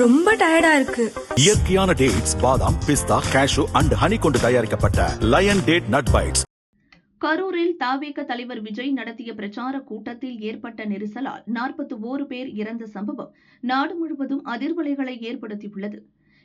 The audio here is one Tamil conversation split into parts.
ரொம்ப டயர்டா இருக்கு. இயற்கையான டேட்ஸ் பாதாம் பிஸ்தா கேஷு அண்ட் ஹனி கொண்டு தயாரிக்கப்பட்ட லயன் டேட் நட் பைட்ஸ் கரூரில் தாவேக தலைவர் விஜய் நடத்திய பிரச்சார கூட்டத்தில் ஏற்பட்ட நெரிசலால் நாற்பத்தி ஓரு பேர் இறந்த சம்பவம் நாடு முழுவதும் அதிர்வலைகளை ஏற்படுத்தியுள்ளது.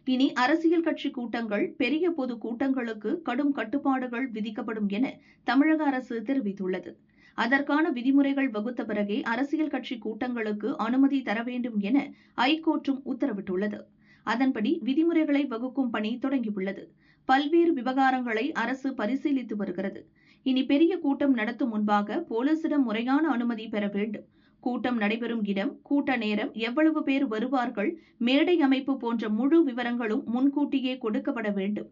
இனி அரசியல் கட்சி கூட்டங்கள் பெரிய பொது கூட்டங்களுக்கு கடும் கட்டுப்பாடுகள் விதிக்கப்படும் என தமிழக அரசு தெரிவித்துள்ளது. அதற்கான விதிமுறைகள் வகுத்த பிறகே அரசியல் கட்சி கூட்டங்களுக்கு அனுமதி தர வேண்டும் என ஐகோர்ட்டும் உத்தரவிட்டுள்ளது. அதன்படி விதிமுறைகளை வகுக்கும் பணி தொடங்கியுள்ளது. பல்வேறு விவகாரங்களை அரசு பரிசீலித்து வருகிறது. இனி பெரிய கூட்டம் நடத்தும் முன்பாக போலீசிடம் முறையான அனுமதி பெற வேண்டும். கூட்டம் நடைபெறும் இடம் கூட்ட நேரம் எவ்வளவு பேர் வருவார்கள் மேடை அமைப்பு போன்ற முழு விவரங்களும் முன்கூட்டியே கொடுக்கப்பட வேண்டும்.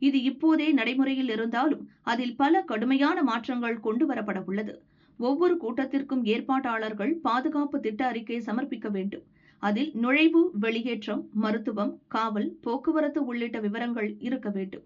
இது இப்போதே நடைமுறையில் இருந்தாலும் அதில் பல கடுமையான மாற்றங்கள் கொண்டு வரப்பட உள்ளது. ஒவ்வொரு கூட்டத்திற்கும் ஏற்பாட்டாளர்கள் பாதுகாப்பு திட்ட அறிக்கை சமர்ப்பிக்க வேண்டும். அதில் நுழைவு வெளியேற்றம் மருத்துவம் காவல் போக்குவரத்து உள்ளிட்ட விவரங்கள் இருக்க வேண்டும்.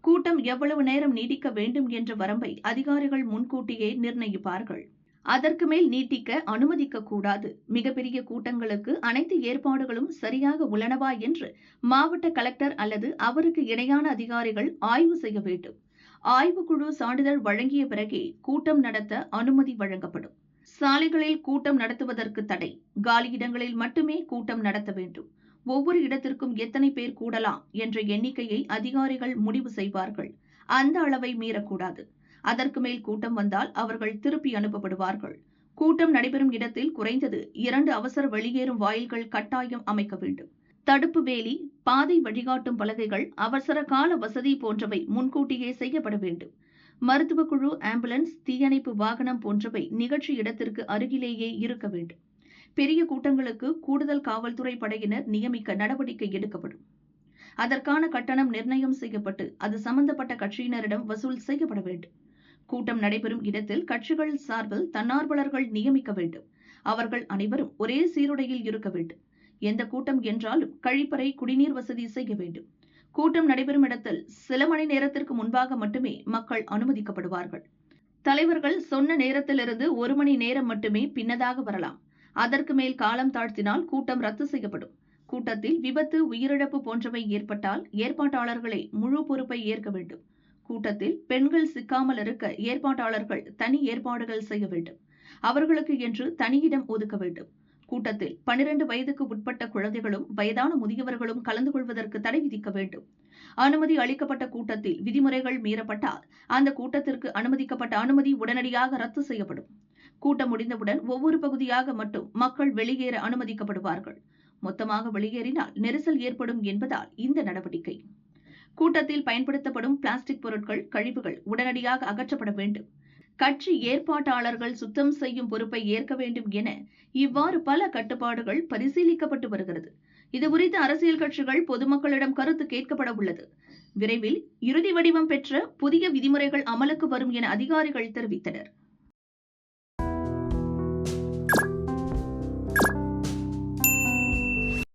கூட்டம் எவ்வளவு நேரம் நீடிக்க வேண்டும் என்ற வரம்பை அதிகாரிகள் முன்கூட்டியே நிர்ணயிப்பார்கள். அதற்கு மேல் நீட்டிக்க அனுமதிக்க கூடாது மிகப்பெரிய கூட்டங்களுக்கு அனைத்து ஏற்பாடுகளும் சரியாக உள்ளனவா என்று மாவட்ட கலெக்டர் அல்லது அவருக்கு இணையான அதிகாரிகள் ஆய்வு செய்ய வேண்டும். ஆய்வுக்குழு சான்றிதழ் வழங்கிய பிறகே கூட்டம் நடத்த அனுமதி வழங்கப்படும். சாலைகளில் கூட்டம் நடத்துவதற்கு தடை. காலியிடங்களில் மட்டுமே கூட்டம் நடத்த வேண்டும். ஒவ்வொரு இடத்திற்கும் எத்தனை பேர் கூடலாம் என்ற எண்ணிக்கையை அதிகாரிகள் முடிவு செய்வார்கள். அந்த அளவை மீறக்கூடாது. அதற்கு மேல் கூட்டம் வந்தால் அவர்கள் திருப்பி அனுப்பப்படுவார்கள். கூட்டம் நடைபெறும் இடத்தில் குறைந்தது இரண்டு அவசர வெளியேறும் வாயில்கள் கட்டாயம் அமைக்க வேண்டும். தடுப்பு வேலி பாதை வழிகாட்டும் பலகைகள் அவசர கால வசதி போன்றவை முன்கூட்டியே செய்யப்பட வேண்டும். மருத்துவ குழு ஆம்புலன்ஸ் தீயணைப்பு வாகனம் போன்றவை நிகழ்ச்சி இடத்திற்கு அருகிலேயே இருக்க வேண்டும். பெரிய கூட்டங்களுக்கு கூடுதல் காவல்துறை படையினர் நியமிக்க நடவடிக்கை எடுக்கப்படும். அதற்கான கட்டணம் நிர்ணயம் செய்யப்பட்டு அது சம்பந்தப்பட்ட கட்சியினரிடம் வசூல் செய்யப்பட வேண்டும். கூட்டம் நடைபெறும் இடத்தில் கட்சிகள் சார்பில் தன்னார்வலர்கள் நியமிக்க வேண்டும். அவர்கள் அனைவரும் ஒரே சீருடையில் இருக்க வேண்டும். எந்த கூட்டம் என்றாலும் கழிப்பறை குடிநீர் வசதி செய்ய வேண்டும். கூட்டம் நடைபெறும் இடத்தில் சில மணி நேரத்திற்கு முன்பாக மட்டுமே மக்கள் அனுமதிக்கப்படுவார்கள். தலைவர்கள் சொன்ன நேரத்திலிருந்து ஒரு மணி நேரம் மட்டுமே பின்னதாக வரலாம். அதற்கு மேல் காலம் தாழ்த்தினால் கூட்டம் ரத்து செய்யப்படும். கூட்டத்தில் விபத்து உயிரிழப்பு போன்றவை ஏற்பட்டால் ஏற்பாட்டாளர்களே முழு பொறுப்பை ஏற்க வேண்டும். கூட்டத்தில் பெண்கள் சிக்காமல் இருக்க ஏற்பாட்டாளர்கள் தனி ஏற்பாடுகள் செய்ய வேண்டும். அவர்களுக்கு என்று தனியிடம் ஒதுக்க வேண்டும். கூட்டத்தில் பனிரெண்டு வயதுக்கு உட்பட்ட குழந்தைகளும் வயதான முதியவர்களும் கலந்து கொள்வதற்கு தடை விதிக்க வேண்டும். அனுமதி அளிக்கப்பட்ட கூட்டத்தில் விதிமுறைகள் மீறப்பட்டால் அந்த கூட்டத்திற்கு அனுமதிக்கப்பட்ட அனுமதி உடனடியாக ரத்து செய்யப்படும். கூட்டம் முடிந்தவுடன் ஒவ்வொரு பகுதியாக மட்டும் மக்கள் வெளியேற அனுமதிக்கப்படுவார்கள். மொத்தமாக வெளியேறினால் நெரிசல் ஏற்படும் என்பதால் இந்த நடவடிக்கை. கூட்டத்தில் பயன்படுத்தப்படும் பிளாஸ்டிக் பொருட்கள் கழிவுகள் உடனடியாக அகற்றப்பட வேண்டும். கட்சி ஏற்பாட்டாளர்கள் சுத்தம் செய்யும் பொறுப்பை ஏற்க வேண்டும் என இவ்வாறு பல கட்டுப்பாடுகள் பரிசீலிக்கப்பட்டு வருகிறது. இதுகுறித்து அரசியல் கட்சிகள் பொதுமக்களிடம் கருத்து கேட்கப்பட உள்ளது. விரைவில் இறுதி வடிவம் பெற்ற புதிய விதிமுறைகள் அமலுக்கு வரும் என அதிகாரிகள் தெரிவித்தனர்.